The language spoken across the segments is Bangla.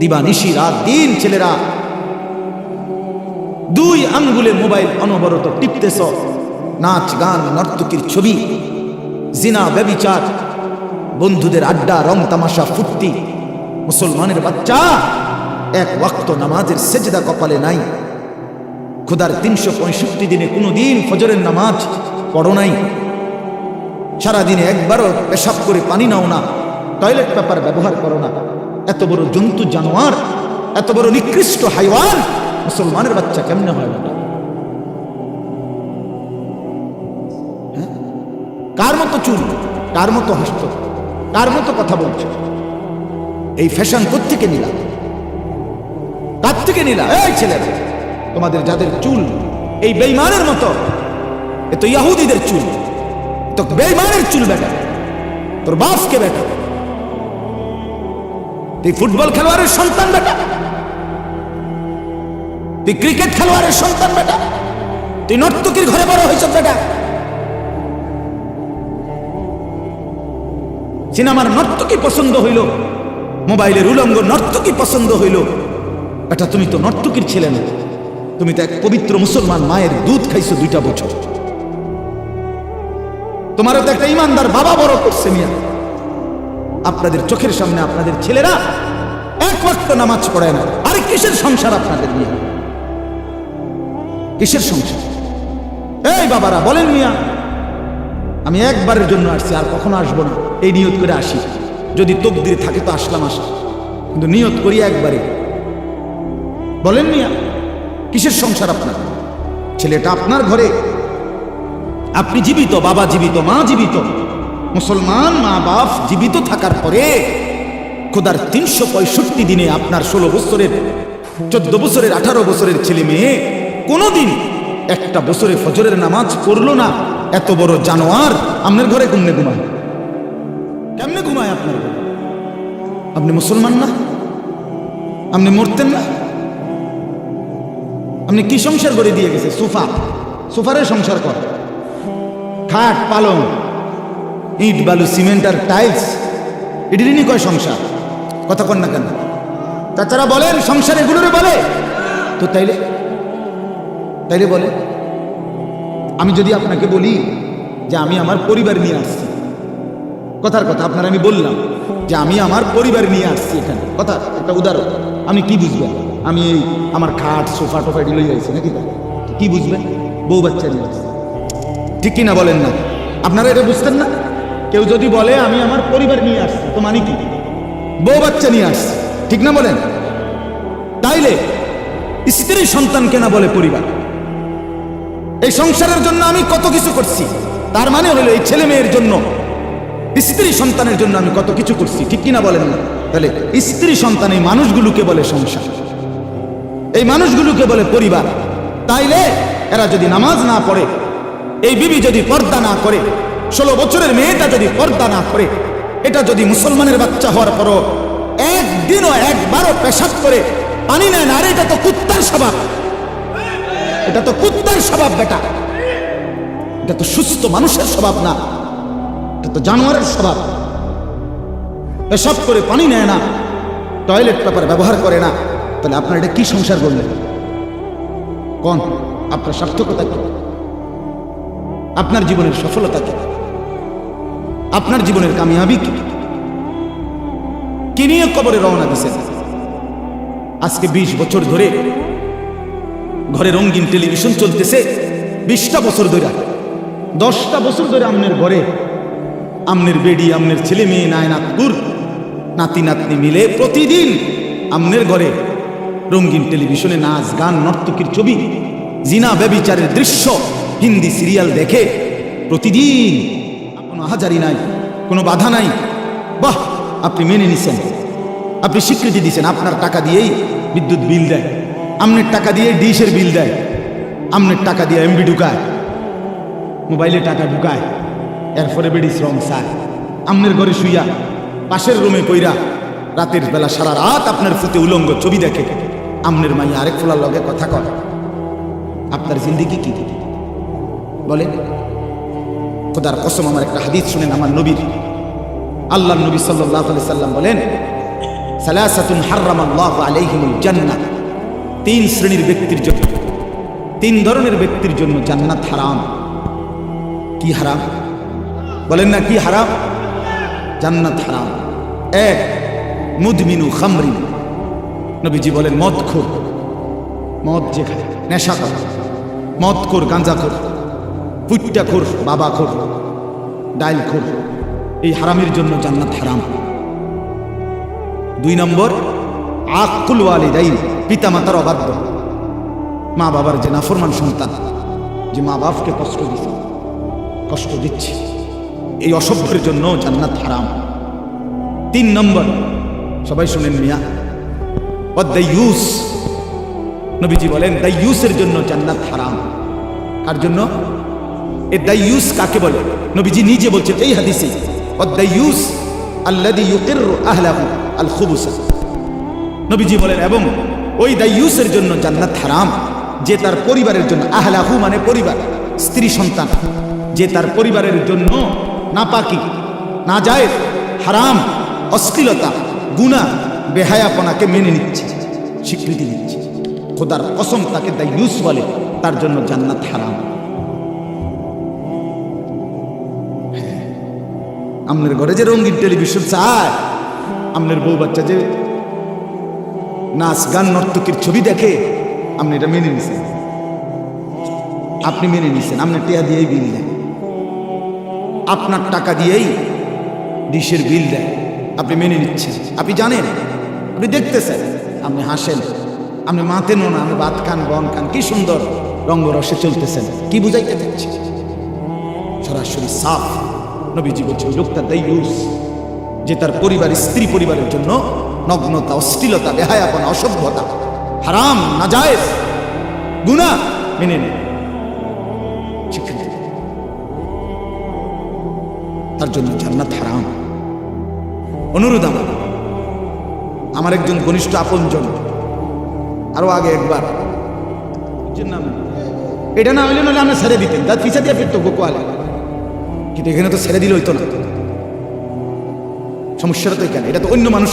দিবা নিশি রাত দিন, ছেলেরা। দুই আঙ্গুলে মোবাইল অনবরত টিপতেছ। নাচ, গান, নর্তকীর ছবি, জিনা, ব্যবিচার, বন্ধুদের আড্ডা, রং, তামাশা, ফুর্তি। মুসলমানের বাচ্চা, এক ওয়াক্ত নামাজের সেজদা কপালে নাই। খুদার তিনশো পঁয়ষট্টি দিনে কোনো দিন ফজরের নামাজ পড়ো নাই। সারাদিনে একবারও পেশাব করে পানি নাও না, টয়লেট পেপার ব্যবহার করো না। এত বড় জন্তু, জানোয়ার, এত বড় নিকৃষ্ট হাইওয়ান, মুসলমানের বাচ্চা কেমনে হয় ওটা হ্যাঁ? কার মতো চুল? কার মতো হাসত কার মতো কথা বলছো? এই ফ্যাশন থেকে নিলাম তার থেকে নিলাম এই ছেলেরা, তোমাদের যাদের চুল, এই বেইমানের মতো, এ তো ইয়াহুদিদের চুল তো বেইমানের চুল বেটা, তোর বাপকে বেটা। তুই ফুটবল খেলোয়াড়ের সন্তান বেটা। তুই ক্রিকেট খেলোয়াড়ের সন্তান বেটা। তুই নর্তকীর ঘরে বড় হয়েছ বেটা। সিনেমার নর্তকী পছন্দ হইল, মোবাইলের উলঙ্গ নর্তকী পছন্দ হইল। এটা তুমি তো নর্তকীর ছেলে না। তুমি তো এক পবিত্র মুসলমান মায়ের দুধ খাইছো দুইটা বছর। তোমারও তো একটা ইমানদার বাবা বড় করছে মিয়া। আপনাদের চোখের সামনে আপনাদের ছেলেরা এক ওয়াক্ত নামাজ পড়ে না। আরে কিসের সংসার আপনাদের নিয়ে? কিসের সংসার? এই বাবারা, বলেন মিয়া, আমি একবারের জন্য আসছি, আর কখনো আসব না। এই নিয়ত করে আসি। যদি তকদির থাকে তো আসলাম, আসা। কিন্তু নিয়ত করি একবারে। বলেন মিয়া, কিসের সংসার আপনার? ছেলেটা আপনার ঘরে। আপনি জীবিত, বাবা জীবিত, মা জীবিত। মুসলমান মা বাপ জীবিত থাকার পরে খোদার তিনশো পঁয়ষট্টি দিনে আপনার ষোলো বছরের, চোদ্দ বছরের, আঠারো বছরের ছেলে মেয়ে কোনোদিন একটা বছরে ফজরের নামাজ পড়ল না। এত বড় জানোয়ার আপনার ঘরে কেমনে ঘুমায়? কেমনে ঘুমায় আপনার? আপনি মুসলমান না? আপনি মরতেন না? আপনি কি সংসার করে দিয়ে গেছে সোফা। সোফারে সংসার কর। খাট পালং। ইট, বালু, সিমেন্ট আর টাইলস। এটিরই কয় সংসার? কথা কন না কেন? তাছাড়া বলেন সংসার এগুলোরে বলে। তো তাইলে? তাইলে বলে, আমি যদি আপনাকে বলি যে আমি আমার পরিবার নিয়ে আসছি, কথার কথা আপনার আমি বললাম যে আমি আমার পরিবার নিয়ে আসছি এখানে। কথা, একটা উদাহরণ। আমি কি বুঝবেন? আমি এই আমার খাট, সোফা, টোফা এটি লই যাইছি নাকি? কি বুঝবেন? বউ বাচ্চা নিয়ে আসছি। ঠিক কিনা বলেন না? আপনারা এটা বুঝতেন না? কেউ যদি বলে, আমি আমার পরিবার নিয়ে আসছি, তো মানে কি? বউ বাচ্চা নিয়ে আসছি, ঠিক না বলেন? তাইলে স্ত্রী সন্তান কেনা বলে পরিবার। এই সংসারের জন্য আমি কত কিছু করছি, তার মানে হলো এই ছেলে মেয়ের জন্য, স্ত্রী সন্তানের জন্য আমি কত কিছু করছি, ঠিক কিনা বলেন না? তাহলে স্ত্রী সন্তান এই মানুষগুলোকে বলে সংসার। এই মানুষগুলোকে বলে পরিবার। তাইলে এরা যদি নামাজ না পড়ে, এই বিবি যদি পর্দা না করে ষোলো বছরের মেয়েটা যদি পর্দা না করে, এটা যদি মুসলমানের বাচ্চা হওয়ার পরও একদিনও একবারও পেশাব করে, পানি নেয় না আরে এটা তো কুত্তার স্বভাব। এটা তো কুত্তার স্বভাব বেটা। এটা তো সুস্থ মানুষের স্বভাব না। এটা তো জানোয়ারের স্বভাব। পেশাব করে পানি নেয় না, টয়লেট পেপার ব্যবহার করে না। তাহলে আপনার এটা কি সংসার করলেন কোন, আপনার সার্থকতা কি? আপনার জীবনের সফলতা কি? আপনার জীবনের কামিয়াবি কি? কি নিয়ে কবরে রওনা দিছেন আজকে ২০ বছর ধরে ঘরে রঙিন টেলিভিশন চলতেছে, বিশটা বছর ধরে। দশটা বছর ধরে আমনের ঘরে। আমনের বেডি, আমনের ছেলে মেয়ে নায়নাতপুর নাতি নাতনি মিলে প্রতিদিন আমনের ঘরে রঙিন টেলিভিশনে নাচ, গান, নর্তকীর ছবি, জিনা ব্যবিচারের দৃশ্য, হিন্দি সিরিয়াল দেখে প্রতিদিন কোনো হাজারি নাই, কোনো বাধা নাই। বাহ, আপনি মেনে নিছেন। আপনি স্বীকৃতি দিচ্ছেন আপনার টাকা দিয়েই বিদ্যুৎ বিল দেয়। আমনের টাকা দিয়ে ডিশের বিল দেয়। আমনের টাকা দিয়ে এমবি ঢুকায়। মোবাইলে টাকা ঢুকায়। এরপরে বেডি শ্রম চায়। আমনের ঘরে শুইয়া, পাশের রুমে কইরা রাতের বেলা সারা রাত আপনার ফুতে উলঙ্গ ছবি দেখে। আমনের মাই আরেক ফোলার লগে কথা কয়। আপনার জিন্দিগি কি? বলে খোদার কসম, আমার একটা হাদিস শুনেন আমার নবীর। আল্লাহ নবী সাল্লাহ আলি সাল্লাম বলেন, সালাসাতুন হারাম আল্লাহ আলাইহিমুল জান্নাত তিন শ্রেণির ব্যক্তির জন্য, তিন ধরনের ব্যক্তির জন্য জান্নাত হারাম। কি হারাম? বলেন না কি হারাম? জান্নাত হারাম। এক, মুদমিনু খামরি নবীজি বলেন, মদ খোর। মদ যে খায় নেশা কর। মদ খোর, গাঁজা খোর। পুট্টা খোর, বাবা খোর, ডাইল খোর। এই হারামের জন্য জান্নাত হারাম। দুই নম্বর, আকুল ওয়ালিদাইন পিতা মাতার অবাধ্য। মা বাবার যে নাফরমান সন্তান, যে মা বাপকে কষ্ট দিচ্ছে কষ্ট দিচ্ছে, এই অসভ্যের জন্য জান্নাত হারাম। তিন নম্বর, সবাই শুনেন মিয়া ইউস নবীজি বলেন, দাইয়ুসের জন্য জান্নাত হারাম। কার জন্য? এ দাইয়ুস কাকে বলে? নবীজি নিজে বলছেন, এই হাদিসে দাইয়ুস আল্লাদি ইউকিরু আহলাহু আল খুবুসা নবীজি বলেন, এবং ওই দাইয়ুসের জন্য জান্নাত হারাম, যে তার পরিবারের জন্য আহলাহু মানে পরিবার, স্ত্রী সন্তান। যে তার পরিবারের জন্য না নাপাকি না যায় হারাম, অশ্লীলতা গুণা বেহায়াপনাকে মেনে নিচ্ছে, স্বীকৃতি দিচ্ছে। খোদার কসম তাকে দাইয়ুস বলে, তার জন্য জান্নাত হারাম। আপনার ঘরে যে রঙিন টেলিভিশন চায় আপনার বউ বাচ্চা যে নাচ গান, নর্তকীর ছবি দেখে আপনি এটা মেনে নিছেন। আপনি মেনে নিছেন আপনার টিয়া দিয়েই বিল দেয়। আপনার টাকা দিয়েই ডিশের বিল দেয়। আপনি মেনে নিচ্ছেন। আপনি জানেন, আপনি দেখতেছেন, আপনি হাসেন, আপনি মাতেন না, আপনি বাত খান, বন খান, কি সুন্দর রঙ্গরসে চলতেছেন। কি বুঝাইতে চাচ্ছি সরাসরি সাফ নবীজি বলছে লোকটা দাইয়ুস যে তার পরিবার, স্ত্রী পরিবারের জন্য নগ্নতা, অশ্লীলতা, বেহায়াপনা, অসভ্যতা, হারাম, নাজায়েজ গুণা মেনে নেয়। তার জন্য জান্নাত হারাম। অনুরোধ আমার আমার একজন ঘনিষ্ঠ আপনজন, আরও আগে একবার বুঝছেন না এটা না হইলে নাহলে আপনি ছেড়ে দিতেন। তার পিছা দিয়ে ফিরতো গোকোয়ালে কিন্তু এখানে তো ছেড়ে দিলে হইতো না। সমস্যাটা তো এখানে। এটা তো অন্য মানুষ।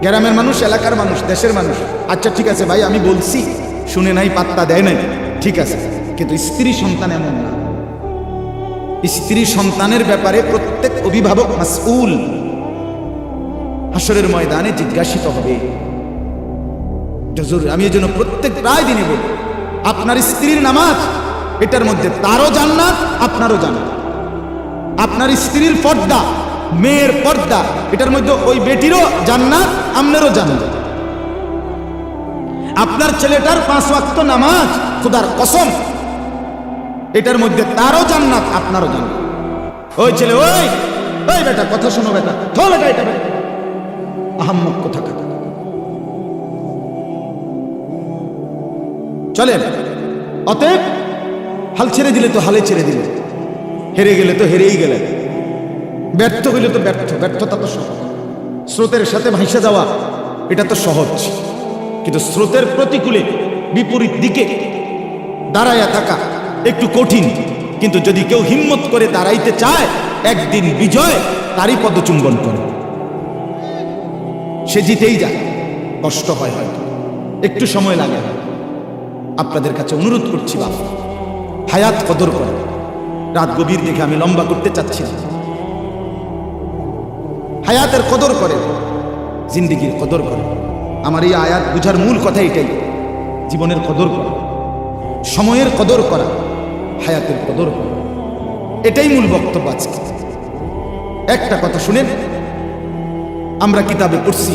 গ্রামের মানুষ, এলাকার মানুষ, দেশের মানুষ। আচ্ছা ঠিক আছে ভাই, আমি বলছি, শুনে নাই, পাত্তা দেয় নাই। ঠিক আছে। কিন্তু স্ত্রী সন্তান এমন না। স্ত্রী সন্তানের ব্যাপারে প্রত্যেক অভিভাবক মাসউল। হাসরের ময়দানে জিজ্ঞাসিত হবে। আমি এই জন্য প্রত্যেক প্রায় দিনে বলি, আপনার স্ত্রীর নামাজ এটার মধ্যে তারও জান্নাত, আপনারও জান্নাত। আপনার স্ত্রীর পর্দা, মেয়ের পর্দা, এটার মধ্যে ওই বেটিরও জান্নাত, আপনারও জান্নাত। আপনার ছেলেটার পাঁচ ওয়াক্ত নামাজ, খুদার কসম, এটার মধ্যে তারও জান্নাত, আপনারও জান্নাত। ওই ছেলে, ওই ওই বেটা, কথা শোনো বেটা থো বেটা এটা আহাম্মক কথা চলেন, অতএব হাল ছেড়ে দিলে তো হালে ছেড়ে দিলে। হেরে গেলে তো হেরেই গেলে। ব্যর্থ হইলে তো ব্যর্থ, ব্যর্থতা তো সহজ। স্রোতের সাথে ভাইসে যাওয়া এটা তো সহজ। কিন্তু স্রোতের প্রতিকূলে বিপরীত দিকে দাঁড়াইয়া থাকা একটু কঠিন। কিন্তু যদি কেউ হিম্মত করে দাঁড়াইতে চায়, একদিন বিজয় তারই পদচুম্বন করে। সে জিতেই যায়, কষ্ট হয় হয়তো। একটু সময় লাগে। আপনাদের কাছে অনুরোধ করছি বাবা হায়াত কদর করে। রাত গভীর দেখে আমি লম্বা করতে চাচ্ছি হায়াতের কদর করে, জিন্দিগির কদর করে। আমার এই আয়াত বুঝার মূল কথা এটাই। জীবনের কদর করা, সময়ের কদর করা, হায়াতের কদর করা। এটাই মূল বক্তব্য আজকে। একটা কথা শুনেন, আমরা কিতাবে পড়ছি,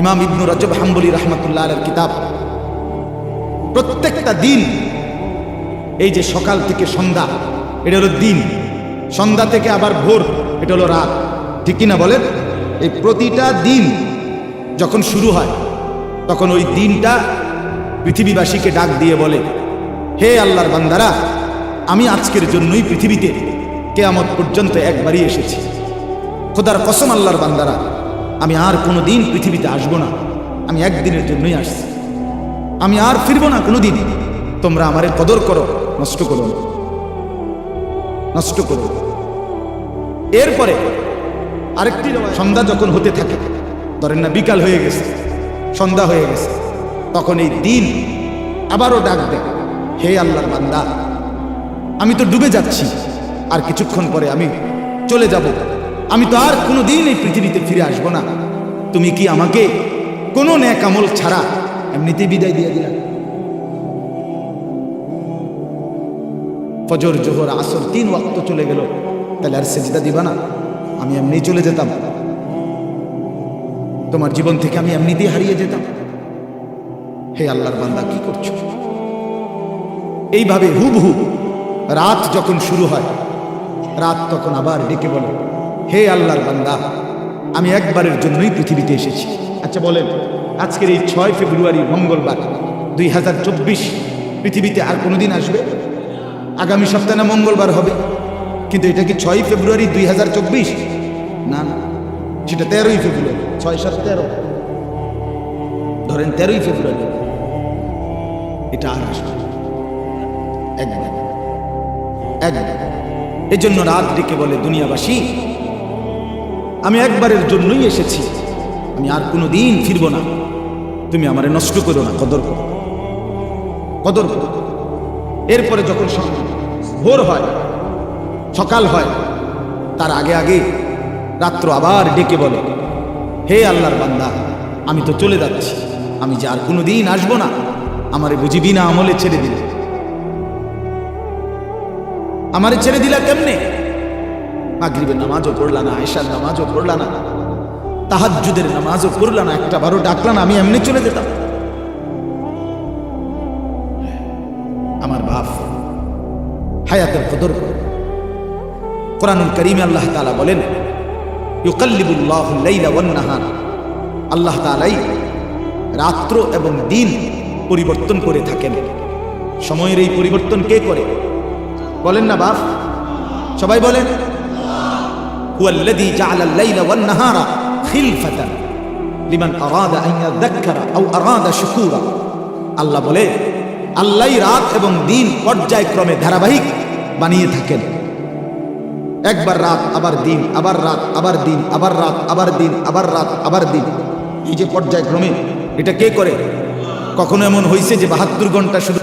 ইমাম ইবনু রাজব হাম্বলি রহমতুল্লাহ কিতাব। প্রত্যেকটা দিন এই যে সকাল থেকে সন্ধ্যা, এটা হলো দিন। সন্ধ্যা থেকে আবার ভোর, এটা হলো রাত। ঠিক কিনা বলেন? এই প্রতিটা দিন যখন শুরু হয়, তখন ওই দিনটা পৃথিবীবাসীকে ডাক দিয়ে বলে, হে আল্লাহর বান্দারা, আমি আজকের জন্যই পৃথিবীতে কেয়ামত পর্যন্ত একবারই এসেছি। খোদার কসম আল্লাহর বান্দারা, আমি আর কোনো দিন পৃথিবীতে আসব না। আমি একদিনের জন্যই আসছি। আমি আর ফিরবো না কোনো দিন তোমরা আমারে কদর করো। নষ্ট করো না। নষ্ট করো এরপরে আরেকটি সন্ধ্যা যখন হতে থাকে, ধরেন না বিকাল হয়ে গেছে, সন্ধ্যা হয়ে গেছে, তখন এই দিন আবারও ডাক হে আল্লাহর বান্দা, আমি তো ডুবে যাচ্ছি, আর কিছুক্ষণ পরে আমি চলে যাব। আমি তো আর কোনো দিন এই পৃথিবীতে ফিরে আসব না। তুমি কি আমাকে কোনো ন্যাক আমল ছাড়া এমনিতেই বিদায় দিয়ে দিলা? ফজর, জোহর, আসর তিন ওয়াক্ত চলে গেল। তাহলে আর সেজদা দিবা না। আমি এমনি চলে যেতাম। তোমার জীবন থেকে আমি এমনিতেই হারিয়ে যেতাম। হে আল্লাহর বান্দা, কি করছ? এইভাবে হুবহু রাত যখন শুরু হয়, রাত তখন আবার ডেকে বলে, হে আল্লাহর বান্দা, আমি একবারের জন্যই পৃথিবীতে এসেছি। আচ্ছা বলেন, আজকের এই ছয় ফেব্রুয়ারি, মঙ্গলবার, দুই হাজার চব্বিশ, পৃথিবীতে আর কোনোদিন আসবে? আগামী সপ্তাহে না মঙ্গলবার হবে। কিন্তু এটা কি ছয় ফেব্রুয়ারি দুই হাজার চব্বিশ? না না। সেটা তেরোই ফেব্রুয়ারি, ছয় সাত তেরো। ধরেন তেরোই ফেব্রুয়ারি। এটা আর একবার এজন্য রাত ডেকে বলে, দুনিয়াবাসী, আমি একবারের জন্যই এসেছি। আমি আর কোনো দিন ফিরবো না। তুমি আমারে নষ্ট করো না, কদর করো। কদর করো। এরপরে যখন সকাল ভোর হয়, সকাল হয়। তার আগে আগে রাত্র আবার ডেকে বলে, হে আল্লাহর বান্দা, আমি তো চলে যাচ্ছি। আমি যে আর কোনো দিন আসব না, আমারে বুঝি বিনা আমলে ছেড়ে দিলে। আমারে ছেড়ে দিলা কেমনে? মাগরিবের নামাজও পড়লা না আয়সার নামাজও পড়লা না, তাহাজ্জুদের নামাজও পড়লা না, একটা বারো ডাকলা না, আমি এমনি চলে যেতাম। কদর করো কোরআনুল করিমে আল্লাহ তালা বলেন আল্লাহ তাআলাই রাত্র এবং দিন পরিবর্তন করে থাকেন। সময়ের এই পরিবর্তন কে করে? বলেন না বাপ। সবাই বলেন আল্লাহ বলে আল্লাহই রাত এবং দিন পর্যায়ক্রমে ধারাবাহিক বানিয়ে থাকেন। একবার রাত, আবার দিন, আবার রাত, আবার দিন, আবার রাত, আবার দিন, আবার রাত, আবার দিন। এই যে পর্যায়ক্রমে এটা কে করে? কখনো এমন হয়েছে যে বাহাত্তর ঘণ্টা শুধু